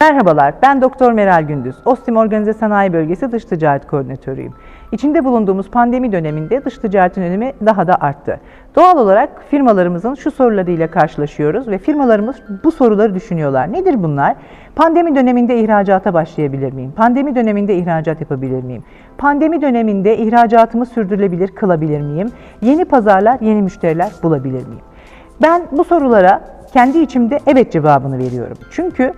Merhabalar, ben Doktor Meral Gündüz. Ostim Organize Sanayi Bölgesi Dış Ticaret Koordinatörüyüm. İçinde bulunduğumuz pandemi döneminde dış ticaretin önemi daha da arttı. Doğal olarak firmalarımızın şu sorularıyla karşılaşıyoruz ve firmalarımız bu soruları düşünüyorlar. Nedir bunlar? Pandemi döneminde ihracata başlayabilir miyim? Pandemi döneminde ihracat yapabilir miyim? Pandemi döneminde ihracatımı sürdürülebilir kılabilir miyim? Yeni pazarlar, yeni müşteriler bulabilir miyim? Ben bu sorulara kendi içimde evet cevabını veriyorum. Çünkü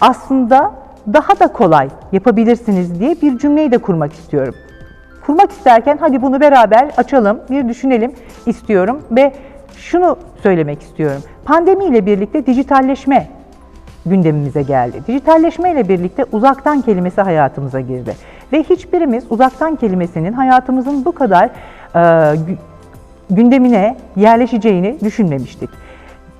aslında daha da kolay yapabilirsiniz diye bir cümleyi de kurmak istiyorum. Kurmak isterken hadi bunu beraber açalım, bir düşünelim istiyorum ve şunu söylemek istiyorum. Pandemiyle birlikte dijitalleşme gündemimize geldi. Dijitalleşme ile birlikte uzaktan kelimesi hayatımıza girdi. Ve hiçbirimiz uzaktan kelimesinin hayatımızın bu kadar e, gü- gündemine yerleşeceğini düşünmemiştik.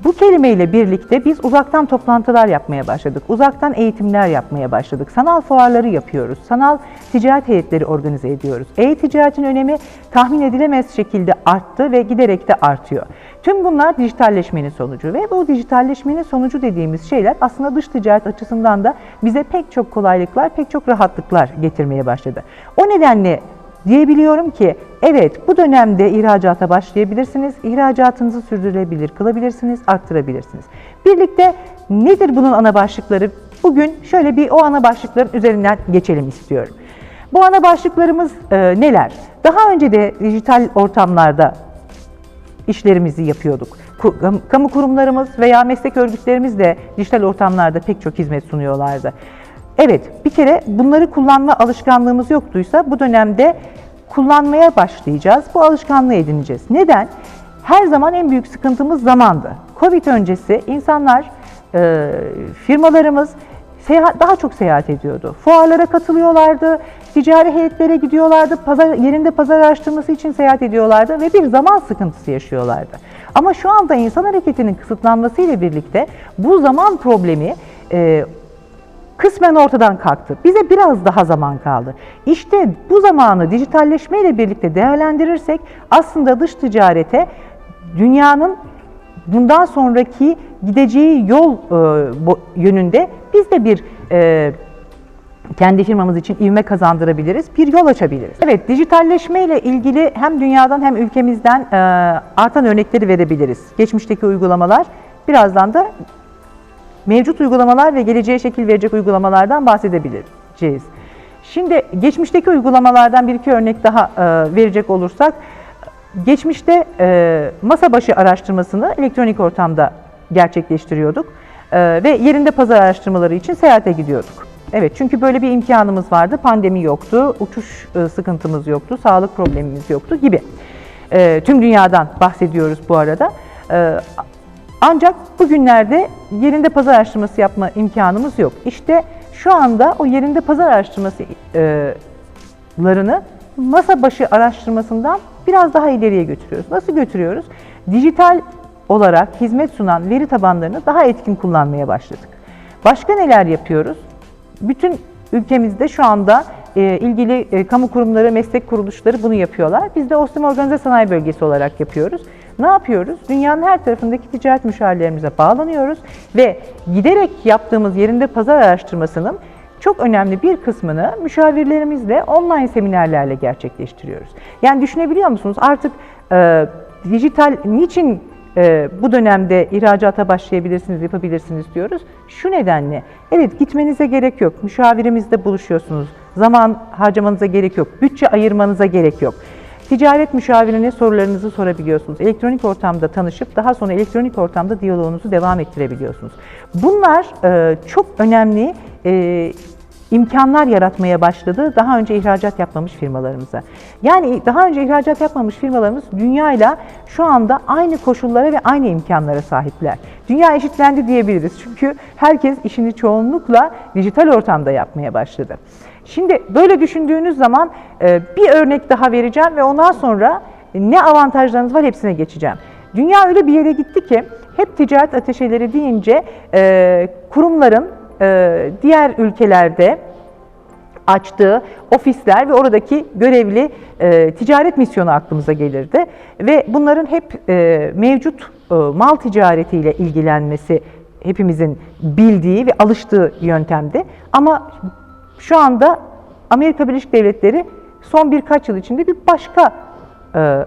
Bu kelimeyle birlikte biz uzaktan toplantılar yapmaya başladık. Uzaktan eğitimler yapmaya başladık. Sanal fuarları yapıyoruz. Sanal ticaret heyetleri organize ediyoruz. E-ticaretin önemi tahmin edilemez şekilde arttı ve giderek de artıyor. Tüm bunlar dijitalleşmenin sonucu ve bu dijitalleşmenin sonucu dediğimiz şeyler aslında dış ticaret açısından da bize pek çok kolaylıklar, pek çok rahatlıklar getirmeye başladı. O nedenle Diyebiliyorum ki evet bu dönemde ihracata başlayabilirsiniz, ihracatınızı sürdürülebilir kılabilirsiniz, arttırabilirsiniz. Birlikte nedir bunun ana başlıkları? Bugün şöyle bir o ana başlıkların üzerinden geçelim istiyorum. Bu ana başlıklarımız e, neler? Daha önce de dijital ortamlarda işlerimizi yapıyorduk. Kamu kurumlarımız veya meslek örgütlerimiz de dijital ortamlarda pek çok hizmet sunuyorlardı. Evet, bir kere bunları kullanma alışkanlığımız yoktuysa bu dönemde kullanmaya başlayacağız. Bu alışkanlığı edineceğiz. Neden? Her zaman en büyük sıkıntımız zamandı. Covid öncesi insanlar, e, firmalarımız seyahat, daha çok seyahat ediyordu. Fuarlara katılıyorlardı, ticari heyetlere gidiyorlardı, pazar, yerinde pazar araştırması için seyahat ediyorlardı ve bir zaman sıkıntısı yaşıyorlardı. Ama şu anda insan hareketinin kısıtlanması ile birlikte bu zaman problemi e, kısmen ortadan kalktı. Bize biraz daha zaman kaldı. İşte bu zamanı dijitalleşme ile birlikte değerlendirirsek aslında dış ticarete dünyanın bundan sonraki gideceği yol e, yönünde biz de bir e, kendi firmamız için ivme kazandırabiliriz, bir yol açabiliriz. Evet, dijitalleşme ile ilgili hem dünyadan hem ülkemizden e, artan örnekleri verebiliriz. Geçmişteki uygulamalar, birazdan da mevcut uygulamalar ve geleceğe şekil verecek uygulamalardan bahsedebileceğiz. Şimdi geçmişteki uygulamalardan bir iki örnek daha e, verecek olursak, geçmişte e, masa başı araştırmasını elektronik ortamda gerçekleştiriyorduk E, ve yerinde pazar araştırmaları için seyahate gidiyorduk. Evet çünkü böyle bir imkanımız vardı, pandemi yoktu, uçuş e, sıkıntımız yoktu, sağlık problemimiz yoktu gibi. E, tüm dünyadan bahsediyoruz bu arada. E, ancak bugünlerde yerinde pazar araştırması yapma imkanımız yok. İşte şu anda o yerinde pazar araştırmasılarını masa başı araştırmasından biraz daha ileriye götürüyoruz. Nasıl götürüyoruz? Dijital olarak hizmet sunan veri tabanlarını daha etkin kullanmaya başladık. Başka neler yapıyoruz? Bütün ülkemizde şu anda e, ilgili e, kamu kurumları, meslek kuruluşları bunu yapıyorlar. Biz de Ostim Organize Sanayi Bölgesi olarak yapıyoruz. Ne yapıyoruz? Dünyanın her tarafındaki ticaret müşavirlerimize bağlanıyoruz ve giderek yaptığımız yerinde pazar araştırmasının çok önemli bir kısmını müşavirlerimizle online seminerlerle gerçekleştiriyoruz. Yani düşünebiliyor musunuz? Artık e, dijital niçin e, bu dönemde ihracata başlayabilirsiniz, yapabilirsiniz diyoruz. Şu nedenle, evet gitmenize gerek yok. Müşavirimizle buluşuyorsunuz. Zaman harcamanıza gerek yok. Bütçe ayırmanıza gerek yok. Ticaret müşavirine sorularınızı sorabiliyorsunuz. Elektronik ortamda tanışıp daha sonra elektronik ortamda diyaloğunuzu devam ettirebiliyorsunuz. Bunlar e, çok önemli e, imkanlar yaratmaya başladı daha önce ihracat yapmamış firmalarımıza. Yani daha önce ihracat yapmamış firmalarımız dünyayla şu anda aynı koşullara ve aynı imkanlara sahipler. Dünya eşitlendi diyebiliriz çünkü herkes işini çoğunlukla dijital ortamda yapmaya başladı. Şimdi böyle düşündüğünüz zaman e, bir örnek daha vereceğim ve ondan sonra ne avantajlarınız var hepsine geçeceğim. Dünya öyle bir yere gitti ki hep ticaret ateşeleri deyince e, kurumların e, diğer ülkelerde açtığı ofisler ve oradaki görevli e, ticaret misyonu aklımıza gelirdi. Ve bunların hep e, mevcut e, mal ticaretiyle ilgilenmesi hepimizin bildiği ve alıştığı yöntemdi. Ama şu anda Amerika Birleşik Devletleri son birkaç yıl içinde bir başka e,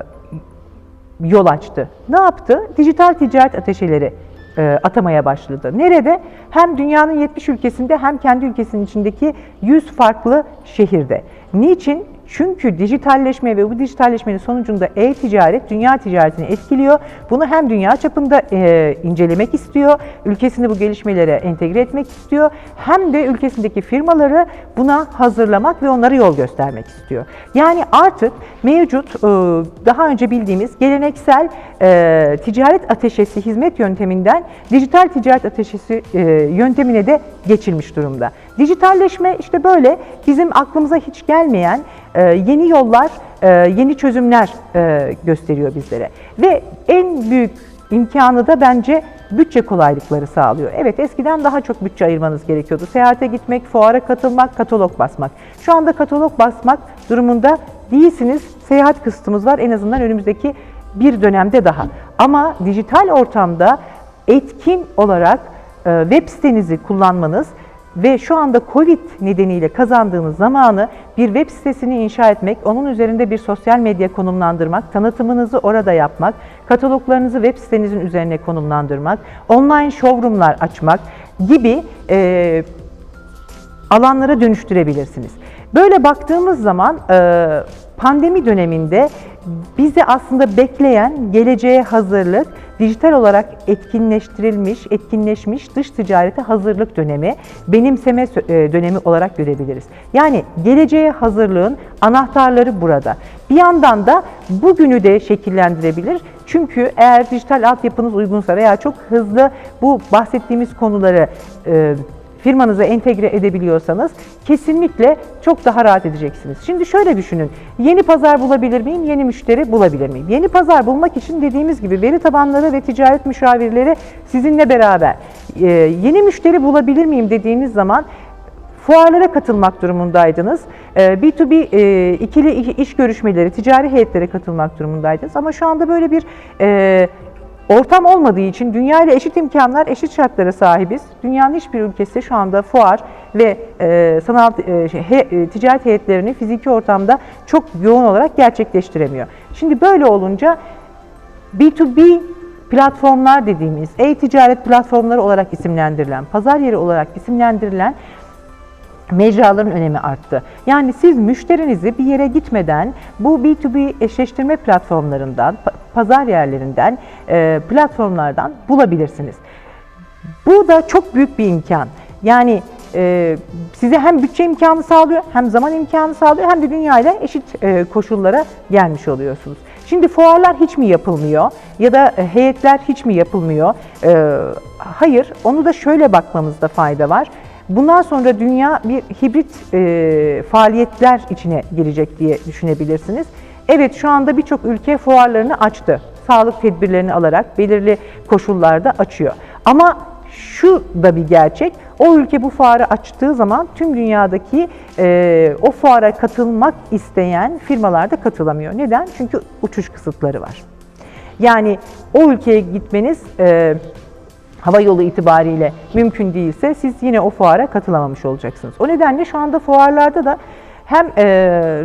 yol açtı. Ne yaptı? Dijital ticaret ateşeleri e, atamaya başladı. Nerede? Hem dünyanın 70 ülkesinde hem kendi ülkesinin içindeki 100 farklı şehirde. Niçin? Çünkü dijitalleşme ve bu dijitalleşmenin sonucunda e-ticaret dünya ticaretini etkiliyor. Bunu hem dünya çapında e, incelemek istiyor, ülkesini bu gelişmelere entegre etmek istiyor. Hem de ülkesindeki firmaları buna hazırlamak ve onlara yol göstermek istiyor. Yani artık mevcut e, daha önce bildiğimiz geleneksel e, ticaret ateşesi hizmet yönteminden dijital ticaret ateşesi e, yöntemine de geçilmiş durumda. Dijitalleşme işte böyle bizim aklımıza hiç gelmeyen e, yeni yollar, e, yeni çözümler e, gösteriyor bizlere. Ve en büyük imkanı da bence bütçe kolaylıkları sağlıyor. Evet eskiden daha çok bütçe ayırmanız gerekiyordu. Seyahate gitmek, fuara katılmak, katalog basmak. Şu anda katalog basmak durumunda değilsiniz. Seyahat kısıtımız var en azından önümüzdeki bir dönemde daha. Ama dijital ortamda etkin olarak e, web sitenizi kullanmanız ve şu anda Covid nedeniyle kazandığınız zamanı bir web sitesini inşa etmek, onun üzerinde bir sosyal medya konumlandırmak, tanıtımınızı orada yapmak, kataloglarınızı web sitenizin üzerine konumlandırmak, online showroomlar açmak gibi e, alanlara dönüştürebilirsiniz. Böyle baktığımız zaman e, pandemi döneminde bizi aslında bekleyen geleceğe hazırlık, dijital olarak etkinleştirilmiş, etkinleşmiş dış ticarete hazırlık dönemi, benimseme e, dönemi olarak görebiliriz. Yani geleceğe hazırlığın anahtarları burada. Bir yandan da bugünü de şekillendirebilir. Çünkü eğer dijital altyapınız uygunsa veya çok hızlı bu bahsettiğimiz konuları e, firmanıza entegre edebiliyorsanız kesinlikle çok daha rahat edeceksiniz. Şimdi şöyle düşünün. Yeni pazar bulabilir miyim? Yeni müşteri bulabilir miyim? Yeni pazar bulmak için dediğimiz gibi veri tabanları ve ticaret müşavirleri sizinle beraber. Ee, yeni müşteri bulabilir miyim dediğiniz zaman fuarlara katılmak durumundaydınız. B2B e, ikili iş görüşmeleri, ticari heyetlere katılmak durumundaydınız. Ama şu anda böyle bir e, Ortam olmadığı için dünya ile eşit imkanlar, eşit şartlara sahibiz. Dünyanın hiçbir ülkesi şu anda fuar ve e, sanal e, şey, he, e, ticaret heyetlerini fiziki ortamda çok yoğun olarak gerçekleştiremiyor. Şimdi böyle olunca B2B platformlar dediğimiz, e-ticaret platformları olarak isimlendirilen, pazar yeri olarak isimlendirilen mecraların önemi arttı. Yani siz müşterinizi bir yere gitmeden bu B2B eşleştirme platformlarından, pazar yerlerinden, e, platformlardan bulabilirsiniz. Bu da çok büyük bir imkan. Yani e, size hem bütçe imkanı sağlıyor, hem zaman imkanı sağlıyor, hem de dünya ile eşit e, koşullara gelmiş oluyorsunuz. Şimdi fuarlar hiç mi yapılmıyor ya da heyetler hiç mi yapılmıyor? hayır, onu da şöyle bakmamızda fayda var. Bundan sonra dünya bir hibrit e, faaliyetler içine girecek diye düşünebilirsiniz. Evet şu anda birçok ülke fuarlarını açtı. Sağlık tedbirlerini alarak belirli koşullarda açıyor. Ama şu da bir gerçek, o ülke bu fuarı açtığı zaman tüm dünyadaki e, o fuara katılmak isteyen firmalar da katılamıyor. Neden? Çünkü uçuş kısıtları var. Yani o ülkeye gitmeniz... E, hava yolu itibariyle mümkün değilse siz yine o fuara katılamamış olacaksınız. O nedenle şu anda fuarlarda da hem e,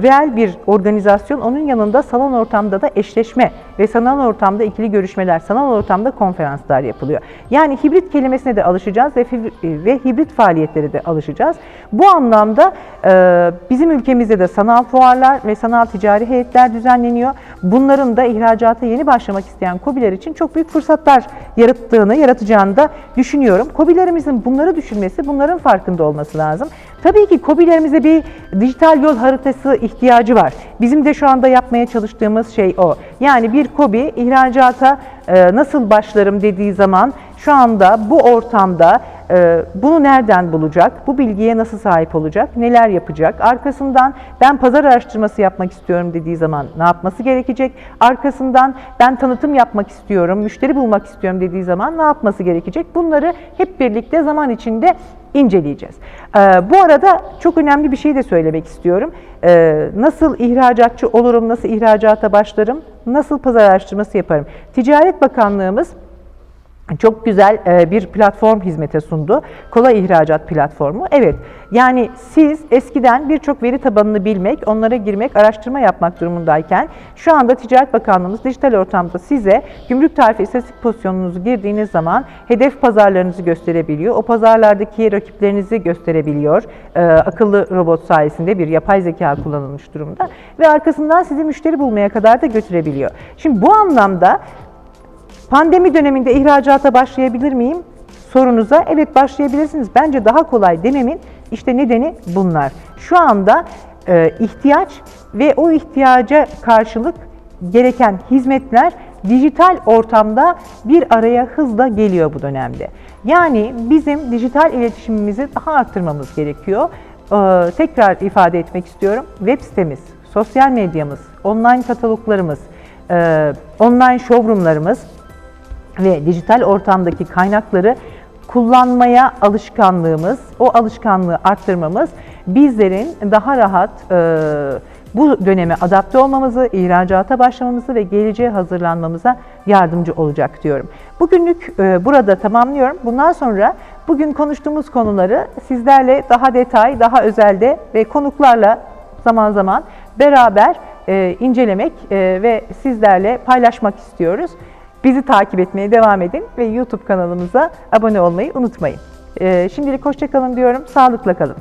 reel bir organizasyon, onun yanında salon ortamda da eşleşme ve sanal ortamda ikili görüşmeler, sanal ortamda konferanslar yapılıyor. Yani hibrit kelimesine de alışacağız ve, ve hibrit faaliyetlere de alışacağız. Bu anlamda e, bizim ülkemizde de sanal fuarlar ve sanal ticari heyetler düzenleniyor. Bunların da ihracata yeni başlamak isteyen COBİ'ler için çok büyük fırsatlar yarattığını, yaratacağını da düşünüyorum. COBİ'lerimizin bunları düşünmesi, bunların farkında olması lazım. Tabii ki COBİ'lerimize bir dijital yol haritası ihtiyacı var. Bizim de şu anda yapmaya çalıştığımız şey o. Yani bir COBİ ihracata e, nasıl başlarım dediği zaman şu anda bu ortamda e, bunu nereden bulacak, bu bilgiye nasıl sahip olacak, neler yapacak, arkasından ben pazar araştırması yapmak istiyorum dediği zaman ne yapması gerekecek, arkasından ben tanıtım yapmak istiyorum, müşteri bulmak istiyorum dediği zaman ne yapması gerekecek, bunları hep birlikte zaman içinde inceleyeceğiz. Ee, bu arada çok önemli bir şey de söylemek istiyorum. Ee, nasıl ihracatçı olurum, nasıl ihracata başlarım, nasıl pazar araştırması yaparım? Ticaret Bakanlığımız çok güzel e, bir platform hizmete sundu. Kolay ihracat platformu. Evet, yani siz eskiden birçok veri tabanını bilmek, onlara girmek, araştırma yapmak durumundayken şu anda Ticaret Bakanlığımız dijital ortamda size gümrük tarifi istatistik pozisyonunuzu girdiğiniz zaman hedef pazarlarınızı gösterebiliyor. O pazarlardaki rakiplerinizi gösterebiliyor. E, akıllı robot sayesinde bir yapay zeka kullanılmış durumda ve arkasından sizi müşteri bulmaya kadar da götürebiliyor. Şimdi bu anlamda Pandemi döneminde ihracata başlayabilir miyim? Sorunuza evet başlayabilirsiniz. Bence daha kolay dememin işte nedeni bunlar. Şu anda e, ihtiyaç ve o ihtiyaca karşılık gereken hizmetler dijital ortamda bir araya hızla geliyor bu dönemde. Yani bizim dijital iletişimimizi daha arttırmamız gerekiyor. Ee, tekrar ifade etmek istiyorum. Web sitemiz, sosyal medyamız, online kataloglarımız, e, online showroomlarımız ve dijital ortamdaki kaynakları kullanmaya alışkanlığımız, o alışkanlığı arttırmamız bizlerin daha rahat e, bu döneme adapte olmamızı, ihracata başlamamızı ve geleceğe hazırlanmamıza yardımcı olacak diyorum. Bugünlük e, burada tamamlıyorum. Bundan sonra bugün konuştuğumuz konuları sizlerle daha detay, daha özelde ve konuklarla zaman zaman beraber e, incelemek e, ve sizlerle paylaşmak istiyoruz. Bizi takip etmeye devam edin ve YouTube kanalımıza abone olmayı unutmayın. Ee, şimdilik hoşçakalın diyorum, sağlıkla kalın.